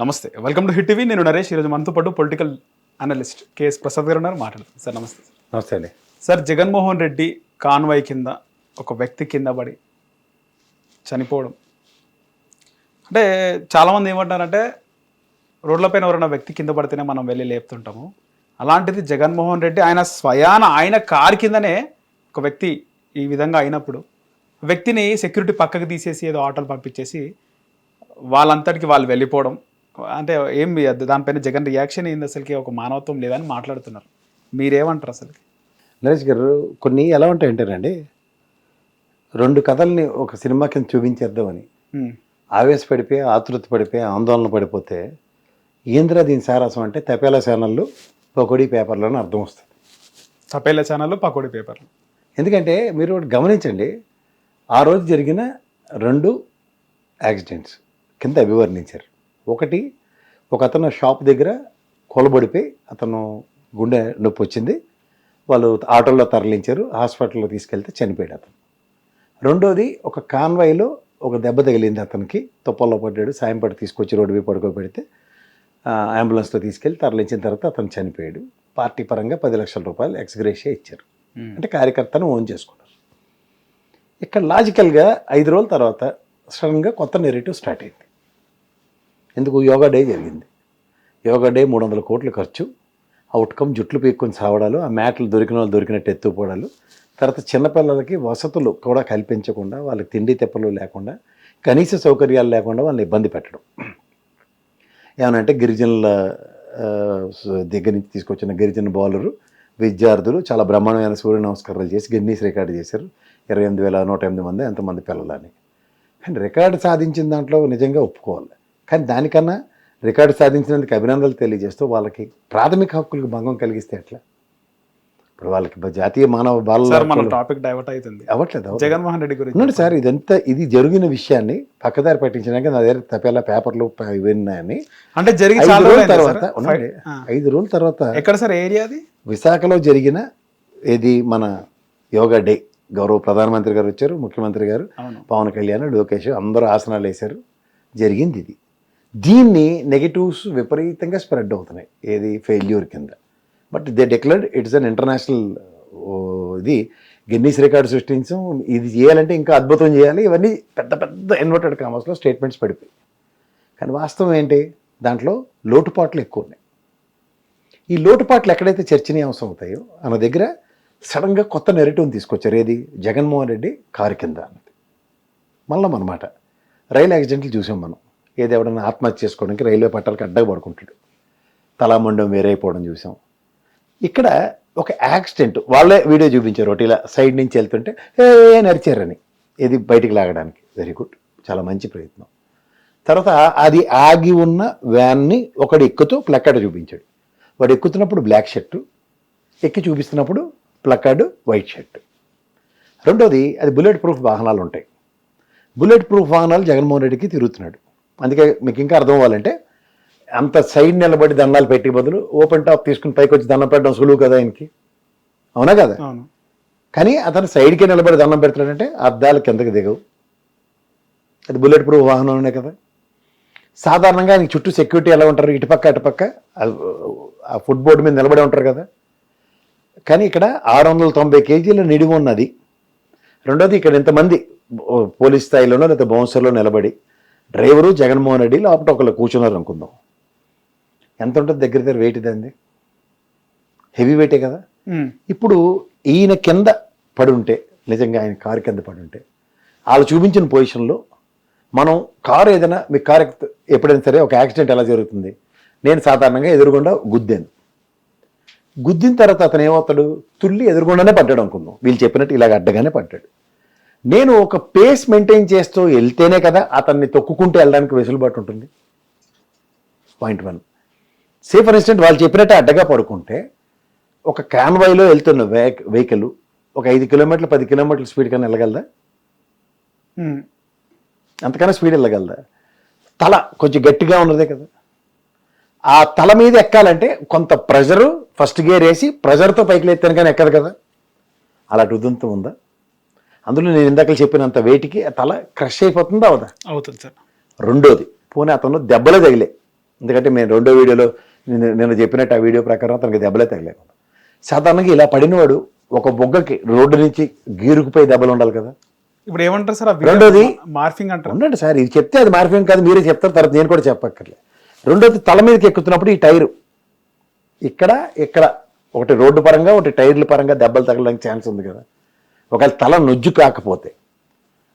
నమస్తే. Welcome to hit TV నేను నరేష్. ఈరోజు మనతో పాటు పొలిటికల్ అనలిస్ట్ కేఎస్ ప్రసాద్ గారు ఉన్నారు. మాట్లాడుతుంది సార్ నమస్తే. నమస్తే అండి. సార్ జగన్మోహన్ రెడ్డి కాన్వాయ్ కింద ఒక వ్యక్తి కింద పడి చనిపోవడం. అంటే చాలామంది ఏమంటారంటే రోడ్లపైన ఎవరైనా వ్యక్తి కింద పడితేనే మనం వెళ్ళి లేపుతుంటాము. అలాంటిది జగన్మోహన్ రెడ్డి ఆయన స్వయాన ఆయన కారు కిందనే ఒక వ్యక్తి ఈ విధంగా అయినప్పుడు వ్యక్తిని సెక్యూరిటీ పక్కకు తీసేసి ఏదో ఆటోలు పంపించేసి వాళ్ళంతటికి వాళ్ళు వెళ్ళిపోవడం అంటే ఏం దానిపైన జగన్ రియాక్షన్ ఏంది అసలుకి? ఒక మానవత్వం లేదని మాట్లాడుతున్నారు. మీరేమంటారు అసలుకి? నరేష్ గారు కొన్ని ఎలా ఉంటాయంటేనండి రెండు కథల్ని ఒక సినిమా కింద చూపించేద్దామని. ఆవేశపడిపోయి ఆతృత పడిపోయి ఆందోళన పడిపోతే ఏంద్రా దీని సారాసం అంటే తపేలా ఛానళ్ళు పకోడీ పేపర్లోనే అర్థం వస్తుంది. తపేలా ఛానల్ పకోడీ పేపర్లు. ఎందుకంటే మీరు ఒకటి గమనించండి ఆ రోజు జరిగిన రెండు యాక్సిడెంట్స్ కింద అభివర్ణించారు. ఒకటి ఒక అతను షాప్ దగ్గర కొలబడిపోయి అతను గుండె నొప్పి వచ్చింది. వాళ్ళు ఆటోలో తరలించారు హాస్పిటల్లో తీసుకెళ్తే చనిపోయాడు అతను. రెండోది ఒక కాన్వాయ్లో ఒక దెబ్బ తగిలింది అతనికి. తుప్పల్లో పడ్డాడు సాయం పడి తీసుకొచ్చి రోడ్డు మీద పడుకోబెడితే అంబులెన్స్లో తీసుకెళ్ళి తరలించిన తర్వాత అతను చనిపోయాడు. పార్టీ పరంగా పది లక్షల రూపాయలు ఎక్స్గ్రేషియా ఇచ్చారు. అంటే కార్యకర్తను ఓన్ చేసుకున్నారు. ఇక్కడ లాజికల్గా ఐదు రోజుల తర్వాత సడన్గా కొత్త నెరేటివ్ స్టార్ట్ అయింది. ఎందుకు? యోగా డే జరిగింది. యోగా డే మూడు వందల కోట్ల ఖర్చు. అవుట్కమ్ జుట్లు పీక్కొని సావడాలు ఆ మ్యాట్లు దొరికిన వాళ్ళు దొరికినట్టు ఎత్తుపోవడాలు తర్వాత చిన్నపిల్లలకి వసతులు కూడా కల్పించకుండా వాళ్ళకి తిండి తెప్పలు లేకుండా కనీస సౌకర్యాలు లేకుండా వాళ్ళని ఇబ్బంది పెట్టడం. ఏమనంటే గిరిజనుల దగ్గర నుంచి తీసుకొచ్చిన గిరిజన బౌలరు విద్యార్థులు చాలా బ్రహ్మాండమైన సూర్య నమస్కారాలు చేసి గిన్నీస్ రికార్డు చేశారు. ఇరవై ఎనిమిది వేల నూట ఎనిమిది మంది ఎంతమంది పిల్లలని. అండ్ రికార్డు సాధించిన దాంట్లో నిజంగా ఒప్పుకోవాలి. కానీ దానికన్నా రికార్డు సాధించినందుకు అభినందనలు తెలియజేస్తూ వాళ్ళకి ప్రాథమిక హక్కులకు భంగం కలిగిస్తే ఎట్లా? ఇప్పుడు వాళ్ళకి జాతీయ మానవ బాల టాపిక్ డైవర్ట్ అవుతుంది అవ్వట్లేదు. జగన్మోహన్ రెడ్డి గురించి సార్ ఇదంతా ఇది జరిగిన విషయాన్ని పక్కదారి పట్టించడానికి నా దగ్గర తపేలా పేపర్లు ప- ఇవి ఉన్నాయని అంటే జరిగి ఐదు చాలా రోజుల రోజులు అయిందా తర్వాత. ఐదు రోజుల తర్వాత ఎక్కడ సార్ ఏరియా అది విశాఖలో జరిగిన ఇది మన యోగా డే గౌరవ ప్రధానమంత్రి గారు వచ్చారు ముఖ్యమంత్రి గారు పవన్ కళ్యాణ్ లోకేష్ అందరూ ఆసనాలు వేశారు. జరిగింది ఇది. దీన్ని నెగటివ్స్ విపరీతంగా స్ప్రెడ్ అవుతున్నాయి ఏది ఫెయిల్యూర్ కింద. But they declared it's an international ఇది గిన్నీస్ రికార్డు సృష్టించం ఇది చేయాలంటే ఇంకా అద్భుతం చేయాలి ఇవన్నీ పెద్ద పెద్ద ఇన్వర్టెడ్ కామర్స్లో స్టేట్మెంట్స్ పడిపోయి. కానీ వాస్తవం ఏంటి? దాంట్లో లోటుపాట్లు ఎక్కువ ఉన్నాయి. ఈ లోటుపాట్లు ఎక్కడైతే చర్చనీయాంశం అవుతాయో ఆమె దగ్గర సడన్గా కొత్త నెరేటివ్ని తీసుకొచ్చారు. ఏది? జగన్మోహన్ రెడ్డి కారు కింద అన్నది. మళ్ళీ అనమాట రైలు యాక్సిడెంట్లు చూసాం మనం. ఏదెవడన్నా ఆత్మహత్య చేసుకోవడానికి రైల్వే పట్టాలకు అడ్డగా పడుకుంటాడు. తలామండం వేరైపోవడం చూసాం. ఇక్కడ ఒక యాక్సిడెంట్ వాళ్ళే వీడియో చూపించారు ఒకటి ఇలా సైడ్ నుంచి వెళ్తుంటే ఏ నరిచారని ఇది బయటికి లాగడానికి. వెరీ గుడ్ చాలా మంచి ప్రయత్నం. తర్వాత అది ఆగి ఉన్న వ్యాన్ని ఒకడు ఎక్కుతూ ప్లక్కార్డ్ చూపించాడు. వాడు ఎక్కుతున్నప్పుడు బ్లాక్ షర్టు ఎక్కి చూపిస్తున్నప్పుడు ప్లక్కడ్ వైట్ షర్ట్. రెండోది అది బుల్లెట్ ప్రూఫ్ వాహనాలు ఉంటాయి. బుల్లెట్ ప్రూఫ్ వాహనాలు జగన్మోహన్ రెడ్డికి తిరుగుతున్నాడు. అందుకే మీకు ఇంకా అర్థం అవ్వాలంటే అంత సైడ్ నిలబడి దండాలు పెట్టి బదులు ఓపెన్ టాప్ తీసుకుని పైకి వచ్చి దండం పెట్టడం సులువు కదా ఆయనకి. అవునా కదా? అవును. కానీ అతను సైడ్కే నిలబడి దండం పెడుతున్నాడంటే అద్దాలు కిందకి దిగవు. అది బుల్లెట్ ప్రూఫ్ వాహనంలోనే కదా. సాధారణంగా ఆయనకి చుట్టూ సెక్యూరిటీ ఎలా ఉంటారు? ఇటుపక్క అటుపక్క ఆ- ఫుట్ బోర్డు మీద నిలబడి ఉంటారు కదా. కానీ ఇక్కడ ఆరు వందల తొంభై కేజీల నిడివి ఉన్నది. రెండోది ఇక్కడ ఇంతమంది పోలీస్ స్థాయిలోనో లేదా బౌన్సర్లో నిలబడి డ్రైవరు జగన్మోహన్ రెడ్డి లోపల ఒకళ్ళు కూర్చున్నారు అనుకుందాం. ఎంత ఉంటుంది దగ్గర దగ్గర వెయిట్ దాన్ని హెవీ వెయిటే కదా? ఇప్పుడు ఈయన కింద పడి ఉంటే నిజంగా ఆయన కారు కింద పడి ఉంటే వాళ్ళు చూపించిన పొజిషన్లో మనం కారు ఏదైనా మీ కారు ఎప్పుడైనా సరే ఒక యాక్సిడెంట్ ఎలా జరుగుతుంది? నేను సాధారణంగా ఎదురుగుండా గుద్దాను. గుద్దిన తర్వాత అతను ఏమవుతాడు? తుల్లి ఎదురుగుండానే పడ్డాడు అనుకుందాం. వీళ్ళు చెప్పినట్టు ఇలాగ అడ్డగానే పడ్డాడు. నేను ఒక పేస్ మెయింటైన్ చేస్తూ వెళ్తేనే కదా అతన్ని తొక్కుకుంటూ వెళ్ళడానికి వెసులుబాటు ఉంటుంది. Point one say for instance వాళ్ళు చెప్పినట్టు అడ్డగా పడుకుంటే ఒక కాన్వాయ్లో వెళ్తున్న వెహిక వెహికల్ ఒక ఐదు కిలోమీటర్లు పది కిలోమీటర్ల స్పీడ్ కన్నా వెళ్ళగలదా? ఉమ్, అంతకన్నా స్పీడ్ వెళ్ళగలదా? తల కొంచెం గట్టిగా ఉన్నదే కదా. ఆ తల మీద ఎక్కాలంటే కొంత ప్రెజరు ఫస్ట్ గేర్ వేసి ప్రెజర్తో పైకి లేస్తాను కానీ ఎక్కదు కదా. అలాంటి ఉదంతం ఉందా? అందులో నేను ఇందాక చెప్పినంత వెయిట్కి ఆ తల క్రష్ అయిపోతుందా అవదా? అవుతుంది సార్. రెండోది పోనీ అతను దెబ్బలే తగిలే. ఎందుకంటే మేము రెండో వీడియోలో నేను చెప్పినట్టు ఆ వీడియో ప్రకారం అతనికి దెబ్బలే తగలేదు సాధారణంగా ఇలా పడినవాడు ఒక బొగ్గకి రోడ్డు నుంచి గీరుకుపోయి దెబ్బలు ఉండాలి కదా? ఇప్పుడు ఏమంటారు సార్? రెండోది- మార్ఫింగ్ అంటారు. ఉండండి సార్ ఇది చెప్తే అది మార్ఫింగ్ కాదు మీరే చెప్తారు తర్వాత నేను కూడా చెప్పక్కర్లే. రెండోది తల మీదకి ఎక్కుతున్నప్పుడు ఈ టైరు. ఇక్కడ ఇక్కడ. ఒకటి రోడ్డు పరంగా ఒకటి టైర్ల పరంగా దెబ్బలు తగలడానికి ఛాన్స్ ఉంది కదా? ఒకవేళ తల నొజ్జు కాకపోతే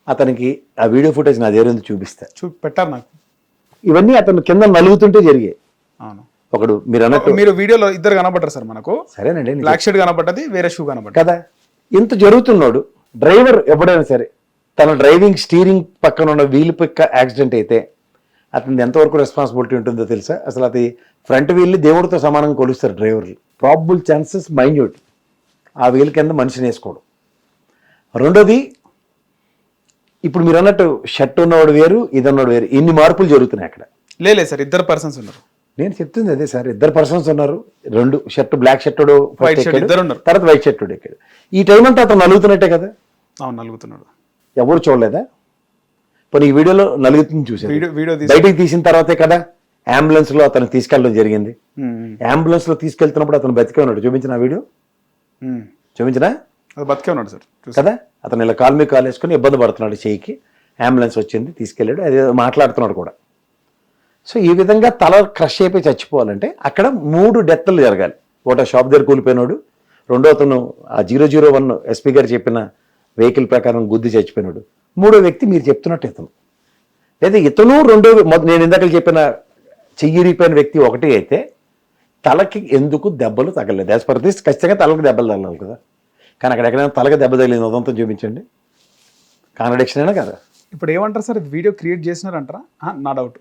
అతనికి ఆ వీడియో ఫుటేజ్ నా దగ్గర చూపిస్తా. చూ పెట్టారు నాకు. ఇవన్నీ అతను కింద నలుగుతుంటే జరిగాయి. అవును. ఒకడు మీరు అన్నట్టు మీరు వీడియోలో ఇద్దరు కనబడ్డారు సార్ మనకు. సరేనండి బ్లాక్ షర్ట్ కనబడ్డది వేరే షూ కనబడ్డది. కదా? ఇంత జరుగుతున్నాడు. డ్రైవర్ ఎప్పుడైనా సరే తన డ్రైవింగ్ స్టీరింగ్ పక్కన ఉన్న వీల్ పక్క యాక్సిడెంట్ అయితే అతనికి ఎంతవరకు రెస్పాన్సిబిలిటీ ఉంటుందో తెలుసా? అసలు అది ఫ్రంట్ వీల్ని దేవుడితో సమానంగా కొలుస్తారు డ్రైవర్లు. ప్రాబుల్ ఛాన్సెస్ మైన్యూట్ ఆ వీల్ కింద మనిషిని వేసుకోవడం రెండోది ఇప్పుడు మీరు అన్నట్టు షర్ట్ ఉన్నవాడు వేరు ఇది ఉన్నవాడు వేరు. ఇన్ని మార్పులు జరుగుతున్నాయి అక్కడ. లేలే సార్ ఇద్దరు పర్సన్స్ ఉన్నారు. నేను చెప్తుంది అదే సార్ ఇద్దరు పర్సన్స్ ఉన్నారు. రెండు shirt black shirt White shirt ఇద్దరు ఉన్నారు. తర్వాత వైట్ షర్ట్ ఎక్కాడు. ఈ టైం అంతా అతను నలుగుతున్నట్టే కదా? అవును నలుగుతున్నాడు. ఎవరు చూడలేదా? పోనీ ఈ వీడియోలో నలుగుతుంది చూసారు వీడియో బయటికి తీసిన తర్వాతే కదా అంబులెన్స్లో అతను తీసుకెళ్ళడం జరిగింది. అంబులెన్స్లో తీసుకెళ్తున్నప్పుడు అతను బతికే ఉన్నాడు. చూపించిన వీడియో. చూపించినా? బతికే ఉన్నాడు సార్. కదా? అతను ఇలా కాలు మీద కాలు వేసుకుని ఇబ్బంది పడుతున్నాడు చెయ్యికి అంబులెన్స్ వచ్చింది తీసుకెళ్ళాడు అది మాట్లాడుతున్నాడు కూడా. సో ఈ విధంగా తల క్రష్ అయిపోయి చచ్చిపోవాలంటే అక్కడ మూడు డెత్లు జరగాలి. ఒకటి షాప్ దగ్గర కూలిపోయినాడు. రెండో అతను ఆ జీరో జీరో వన్ ఎస్పీ గారు చెప్పిన వెహికల్ ప్రకారం గుద్ది చచ్చిపోయినాడు. మూడో వ్యక్తి మీరు చెప్తున్నట్టు ఇతను. లేదా ఇతను రెండో నేను ఇందాక చెప్పిన చెయ్యిరిపోయిన వ్యక్తి ఒకటి అయితే తలకి ఎందుకు దెబ్బలు తగలేదు యాజ్ పర్ దిస్ ఖచ్చితంగా తలకి దెబ్బలు తగలాలి కదా. కానీ అక్కడ ఎక్కడైనా తలకి దెబ్బ తగిలింది ఉదంతం చూపించండి. కాంట్రడిక్షన్ అయినా కదా? ఇప్పుడు ఏమంటారు సార్? Video create చేసినారంటారా? నా డౌట్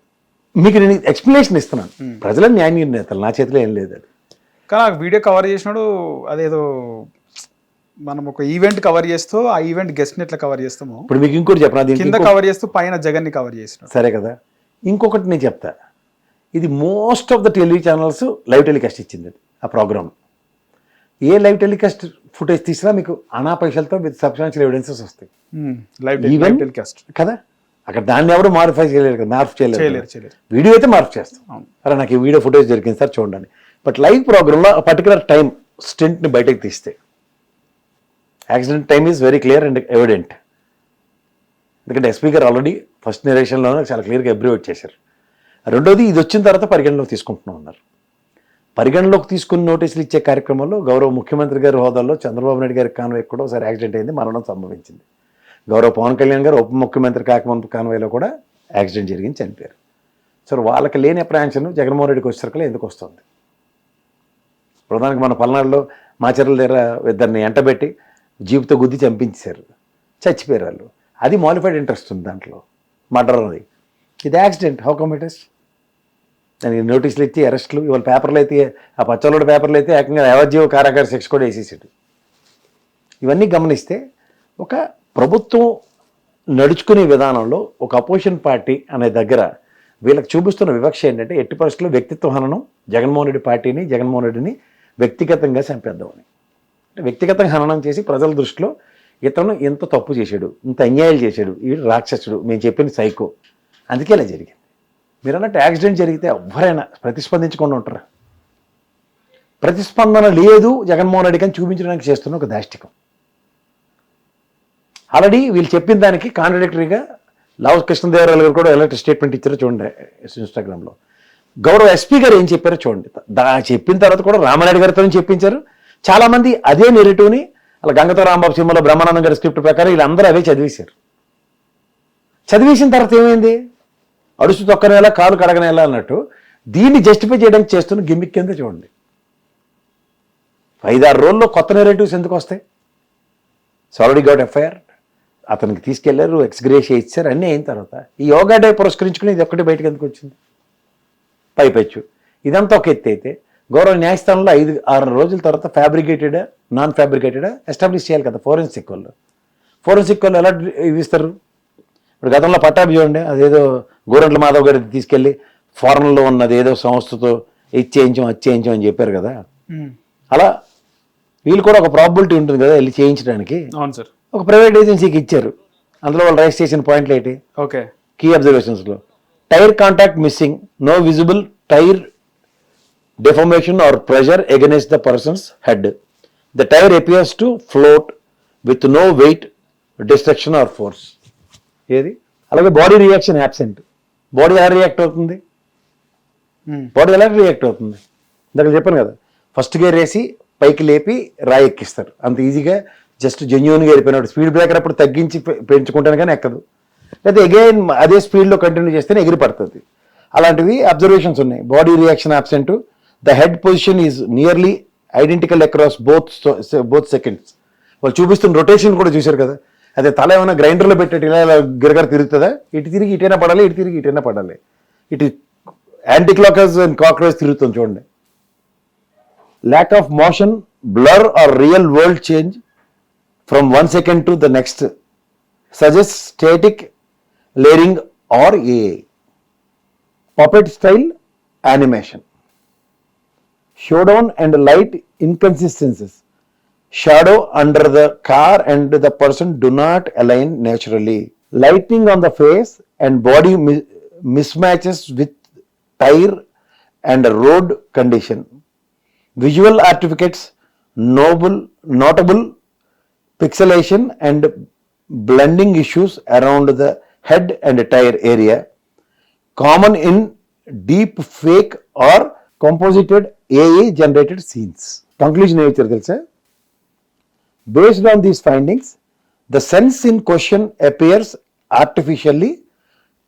మీకు నేను ఎక్స్ప్లెనేషన్ ఇస్తున్నాను. ప్రజల న్యాయ నిర్ణేతలు నా చేతిలో ఏం లేదు అది. కానీ ఆ వీడియో కవర్ చేసినాడు అదేదో మనం ఒక ఈవెంట్ కవర్ చేస్తూ ఆ ఈవెంట్ గెస్ట్ ఎట్లా కవర్ చేస్తామో ఇప్పుడు మీకు ఇంకోటి చెప్పనా? కింద కవర్ చేస్తూ పైన జగన్ని కవర్ చేసినాడు. సరే కదా. ఇంకొకటి నేను చెప్తా. ఇది most of the television channels live telecast ఇచ్చింది ఆ ప్రోగ్రామ్ ఏ లైవ్ టెలికాస్ట్ ఫుటేజ్ తీసినా మీకు అనా పైసలతో విత్ సబ్స్టాన్షియల్ ఎవిడెన్సెస్ వస్తాయి. లైవ్ టెలికాస్ట్ కదా? అక్కడ దాన్ని ఎవరు మాడిఫై చేయలేరు కదా? మార్పు కదా. చేయలేరు వీడియో అయితే మార్పు చేస్తాం. అరే నాకు ఈ వీడియో ఫుటేజ్ దొరికింది సార్ చూడండి. బట్ లైవ్ ప్రోగ్రామ్లో పర్టికులర్ టైం స్టెంట్ని బయటకు తీస్తే accident time is very clear and evident ఎందుకంటే ఎస్పీ గారు ఆల్రెడీ ఫస్ట్ నేరేషన్లోనే చాలా క్లియర్గా ఎబ్రివేట్ చేశారు. రెండోది ఇది వచ్చిన తర్వాత పరిగణలోకి తీసుకుంటున్నాం అన్నారు. పరిగణలోకి తీసుకుని నోటీసులు ఇచ్చే కార్యక్రమంలో గౌరవ ముఖ్యమంత్రి గారి హోదాలో చంద్రబాబు నాయుడు గారి కాన్వే కూడా ఒకసారి యాక్సిడెంట్ అయింది మరణం సంభవించింది. గౌరవ పవన్ కళ్యాణ్ గారు ఉప ముఖ్యమంత్రి కాకముందు కాన్వేలో కూడా యాక్సిడెంట్ జరిగింది చనిపోయారు. సో వాళ్ళకి లేని అప్రయాంశను జగన్మోహన్ రెడ్డికి వచ్చేసరికి ఎందుకు వస్తుంది? ప్రధానికి మన పల్నాడులో మాచర్ల దగ్గర ఇద్దరిని ఎంటబెట్టి జీపుతో గుద్ది చంపించారు చచ్చిపోయారు వాళ్ళు. అది మాలిఫైడ్ ఇంట్రెస్ట్ ఉంది దాంట్లో. మర్డర్ అది. ఇది accident. How come it is దానికి నోటీసులు ఇచ్చి అరెస్టులు ఇవాళ పేపర్లు అయితే ఆ పచ్చలోడి పేపర్లు అయితే ఏకంగా యావజ్జీవ కారాగార శిక్ష కూడా వేసేసాడు. ఇవన్నీ గమనిస్తే ఒక ప్రభుత్వం నడుచుకునే విధానంలో ఒక అపోజిషన్ పార్టీ అనే దగ్గర వీళ్ళకి చూపిస్తున్న వివక్ష ఏంటంటే ఎట్టి పరిస్థితుల్లో వ్యక్తిత్వ హననం జగన్మోహన్ రెడ్డి పార్టీని జగన్మోహన్ రెడ్డిని వ్యక్తిగతంగా చంపేద్దామని. వ్యక్తిగతంగా హననం చేసి ప్రజల దృష్టిలో ఇతను ఇంత తప్పు చేశాడు ఇంత అన్యాయాలు చేశాడు వీడు రాక్షసుడు మేము చెప్పిన సైకో. అందుకే ఇలా జరిగింది. మీరు అన్నట్టు యాక్సిడెంట్ జరిగితే ఎవరైనా ప్రతిస్పందించకుండా ఉంటారు. ప్రతిస్పందన లేదు జగన్మోహన్ రెడ్డి కానీ చూపించడానికి చేస్తున్న ఒక దాష్టికం. ఆల్రెడీ వీళ్ళు చెప్పిన దానికి కాంట్రడిక్టరీగా లావు కృష్ణదేవరాయలు గారు కూడా ఎలాంటి స్టేట్మెంట్ ఇచ్చారో చూడండి ఇన్స్టాగ్రామ్లో. గౌరవ ఎస్పీ గారు ఏం చెప్పారో చూడండి. దా చెప్పిన తర్వాత కూడా రామారెడ్డి గారితో చెప్పించారు. చాలామంది అదే నెరేటివ్ని అలా గంగతో రాంబాబు సినిమాలో బ్రహ్మానందం గారి స్క్రిప్ట్ ప్రకారం వీళ్ళందరూ అవే చదివేశారు. చదివేసిన తర్వాత ఏమైంది? అడుసు తొక్కనేలా కాలు కడగనేలా అన్నట్టు దీన్ని జస్టిఫై చేయడానికి చేస్తున్న గిమ్మిక్ కింద చూడండి. ఐదారు రోజుల్లో కొత్త నెరేటివ్స్ ఎందుకు వస్తాయి? సాలరీ గౌట్ ఎఫ్ఐఆర్ అతనికి తీసుకెళ్ళారు ఎక్స్గ్రేషియా ఇచ్చారు అన్నీ అయిన తర్వాత. ఈ యోగా డే పురస్కరించుకుని ఇది ఒక్కటి బయటకు ఎందుకు వచ్చింది? పైపెచ్చు. ఇదంతా ఒక ఎత్తి అయితే గౌరవ న్యాయస్థానంలో ఐదు ఆరు రోజుల తర్వాత ఫ్యాబ్రికేటెడ్ నాన్ ఫ్యాబ్రికేటెడ్ ఎస్టాబ్లిష్ చేయాలి కదా ఫోరెన్సిక్ వాళ్ళు. ఫోరెన్సిక్ వాళ్ళు ఎలా ఇస్తారు? ఇప్పుడు గతంలో పట్టాభి చూడండి అదేదో గోరంట్ల మాధవ్ గారి తీసుకెళ్ళి ఫారెన్లో ఉన్నది ఏదో సంస్థతో ఇది చేయించాం అది చేయించాం అని చెప్పారు కదా. అలా వీళ్ళు కూడా ఒక ప్రాబిలిటీ ఉంటుంది కదా వెళ్ళి చేయించడానికి. అవును సార్. ఒక ప్రైవేట్ ఏజెన్సీకి ఇచ్చారు. అందులో వాళ్ళు రైస్ చేసిన పాయింట్లు ఏంటి? Okay. Key అబ్జర్వేషన్స్లో tyre contact missing no visible tire deformation or pressure against the person's head. The tire appears to float with no weight, destruction or force. ఏది? అలాగే బాడీ రియాక్షన్ యాబ్సెంట్ బాడీ ఎలా react అవుతుంది? Body ఎలా react అవుతుంది? ఇందాక చెప్పాను కదా first gear వేసి పైకి లేపి రాయి ఎక్కిస్తారు. అంత ఈజీగా జస్ట్ జెన్యున్గా వెళ్ళిపోయినాడు స్పీడ్ బ్రేకర్ అప్పుడు తగ్గించి పెంచుకుంటాను కానీ ఎక్కదు. లేదా అగైన్ అదే స్పీడ్లో కంటిన్యూ చేస్తేనే ఎగిరి పడుతుంది. అలాంటివి అబ్జర్వేషన్స్ ఉన్నాయి. Body reaction absent the head position is nearly identical across both both seconds వాళ్ళు చూపిస్తున్న రొటేషన్ కూడా చూశారు కదా. అదే తల ఏమైనా గ్రైండర్లో పెట్టేట ఇలా గిరగర తిరుగుతుందా? ఇటు తిరిగి ఇటైనా పడాలి ఇటు తిరిగి ఇటైనా పడాలి. ఇటు యాంటీ క్లాకస్ అండ్ కాక్రోచ్ తిరుగుతుంది చూడండి. Lack of motion blur or real world change from one second to the next suggest static layering or a puppet style animation shadow and light inconsistencies Shadow under the car and the person do not align naturally. Lightning on the face and body mismatches with tire and road condition. Visual artifacts, noble, notable pixelation and blending issues around the head and tire area, common in deep fake or composited AI generated scenes. Conclusion ಏನು ಹೇಳ್ತಿರ್ತಾರೆ sir Based on these findings, the sense in question appears artificially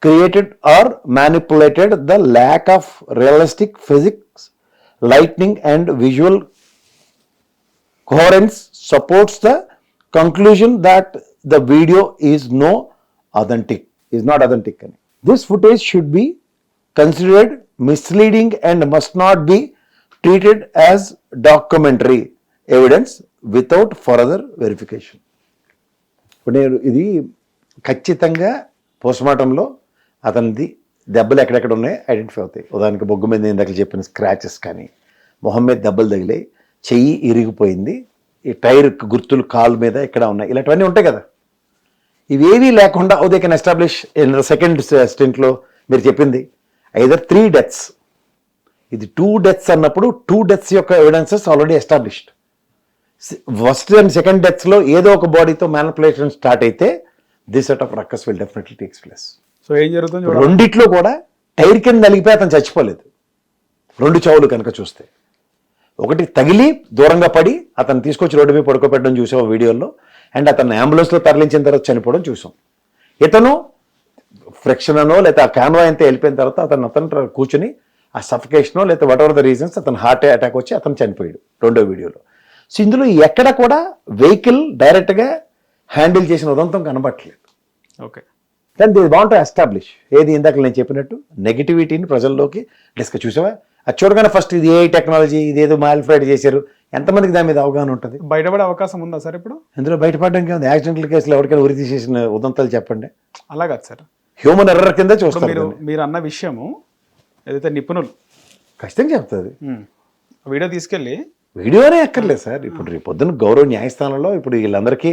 created or manipulated. The lack of realistic physics, lightning, and visual coherence supports the conclusion that the video is no authentic, is not authentic. This footage should be considered misleading and must not be treated as documentary evidence without further verification ఇప్పుడు నేను ఇది ఖచ్చితంగా పోస్ట్మార్టంలో అతనిది దెబ్బలు ఎక్కడెక్కడ ఉన్నాయో identify అవుతాయి. ఉదాహరణకి బొగ్గు మీద నేను ఇందాక చెప్పిన స్క్రాచెస్ కానీ మొహం మీద దెబ్బలు తగిలాయి చెయ్యి ఇరిగిపోయింది ఈ టైర్ గుర్తులు కాలు మీద ఇక్కడ ఉన్నాయి ఇలాంటివన్నీ ఉంటాయి కదా. ఇవేవీ లేకుండా ఓ they can establish in second స్టెంట్లో మీరు చెప్పింది ఐదర్ త్రీ డెత్స్ ఇది టూ డెత్స్ అన్నప్పుడు టూ డెత్స్ యొక్క evidences already established first and second డెత్స్లో ఏదో ఒక బాడీతో మ్యానిపులేషన్ స్టార్ట్ అయితే this set of ruckus will definitely takes place so ఏం జరుగుతుంది రెండిట్లో కూడా టైర్ కింద నలిగిపోయి అతను చచ్చిపోలేదు. రెండు చావులు కనుక చూస్తే. ఒకటి తగిలి దూరంగా పడి అతను తీసుకొచ్చి రోడ్డు మీద పడుకోబెట్టడం చూసాం ఆ వీడియోలో. అండ్ అతను అంబులెన్స్లో తరలించిన తర్వాత చనిపోవడం చూసాం. ఇతను ఫ్రిక్షన్ అనో లేదా ఆ కాన్వా అంతా వెళ్ళిపోయిన తర్వాత అతను అతను కూర్చుని ఆ సఫికేషనో లేదా వాట్ ఎవర్ ద రీజన్స్ అతను హార్ట్ అటాక్ వచ్చి అతను చనిపోయాడు రెండో వీడియోలో. సో ఇందులో ఎక్కడ కూడా వెహికల్ డైరెక్ట్గా హ్యాండిల్ చేసిన ఉదంతం కనబట్టలేదు okay. Then they want establish ఏది ఇందాక నేను చెప్పినట్టు నెగిటివిటీని ప్రజల్లోకి డిస్కస్ చూసావా? అది చూడగానే ఫస్ట్ ఇది ఏ టెక్నాలజీ ఇదేదో మాల్ఫ్రైడ్ చేశారు. ఎంతమందికి దాని మీద అవగాహన ఉంటుంది? బయటపడే అవకాశం ఉందా సార్ ఇప్పుడు? ఇందులో బయటపడడానికి ఉంది యాక్సిడెంటల్ కేసులు ఎవరికైనా ఉరి తీసేసిన ఉదంతాలు చెప్పండి. అలా కాదు సార్. హ్యూమన్ ఎర్రర్ కింద చూస్తారు మీరు. మీరు అన్న విషయము ఏదైతే నిపుణులు ఖచ్చితంగా చెప్తుంది వీడియో తీసుకెళ్ళి వీడియోనే ఎక్కర్లేదు సార్. ఇప్పుడు రేపు పొద్దున్న గౌరవ న్యాయస్థానంలో ఇప్పుడు వీళ్ళందరికీ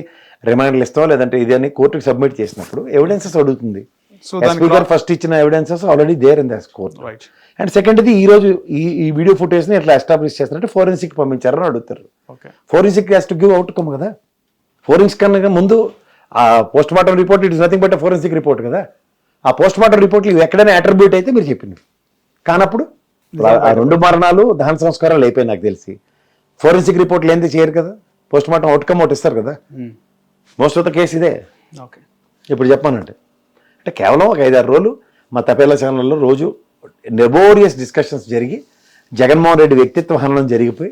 రిమైండర్లు ఇస్తాం లేదంటే ఇది అని కోర్టుకి సబ్మిట్ చేసినప్పుడు ఎవిడెన్సెస్ అడుగుతుంది. సో ఎస్పీ గారు ఫస్ట్ ఇచ్చిన evidences already there in this court right and సెకండ్ది ఈ రోజు ఈ ఈ వీడియో ఫుటేజ్ని ఎట్లా ఎస్టాబ్లిష్ చేస్తారంటే ఫోరెన్సిక్ పంపించారని అడుగుతారు. Forensic has to give outcome కదా. ఫోరెన్సిక్ కన్నా ముందు ఆ post mortem report it is nothing but forensic report కదా. ఆ పోస్ట్ మార్టం రిపోర్ట్లు ఇవి ఎక్కడైనా అట్రిబ్యూట్ అయితే మీరు చెప్పింది. కానప్పుడు రెండు మరణాలు దహన సంస్కారాలు అయిపోయి నాకు తెలిసి. ఫోరెన్సిక్ రిపోర్ట్లు ఏంది చేయరు కదా? పోస్ట్ మార్టం అవుట్కమ్ ఒకటి ఇస్తారు కదా? మోస్ట్ ఆఫ్ ద కేసు ఇదే. ఓకే ఇప్పుడు చెప్పానంటే అంటే కేవలం ఒక ఐదారు రోజులు మా తపేలా ఛానల్లో రోజు నెబోరియస్ డిస్కషన్స్ జరిగి జగన్మోహన్ రెడ్డి వ్యక్తిత్వ హననం జరిగిపోయి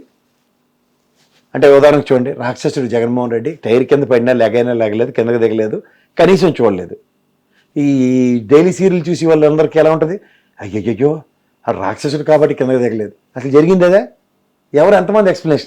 అంటే ఉదాహరణకు చూడండి రాక్షసుడు జగన్మోహన్ రెడ్డి టైర్ కింద పడినా లెగైనా లెగలేదు కిందకి దిగలేదు కనీసం చూడలేదు. ఈ డైలీ సీరియల్ చూసి వాళ్ళందరికీ ఎలా ఉంటుంది? అయ్యయ్యో ఆ రాక్షసుడు కాబట్టి కిందకి దిగలేదు. అసలు జరిగింది అదే? ఎవరు ఎంతమంది ఎక్స్ప్లెనేషన్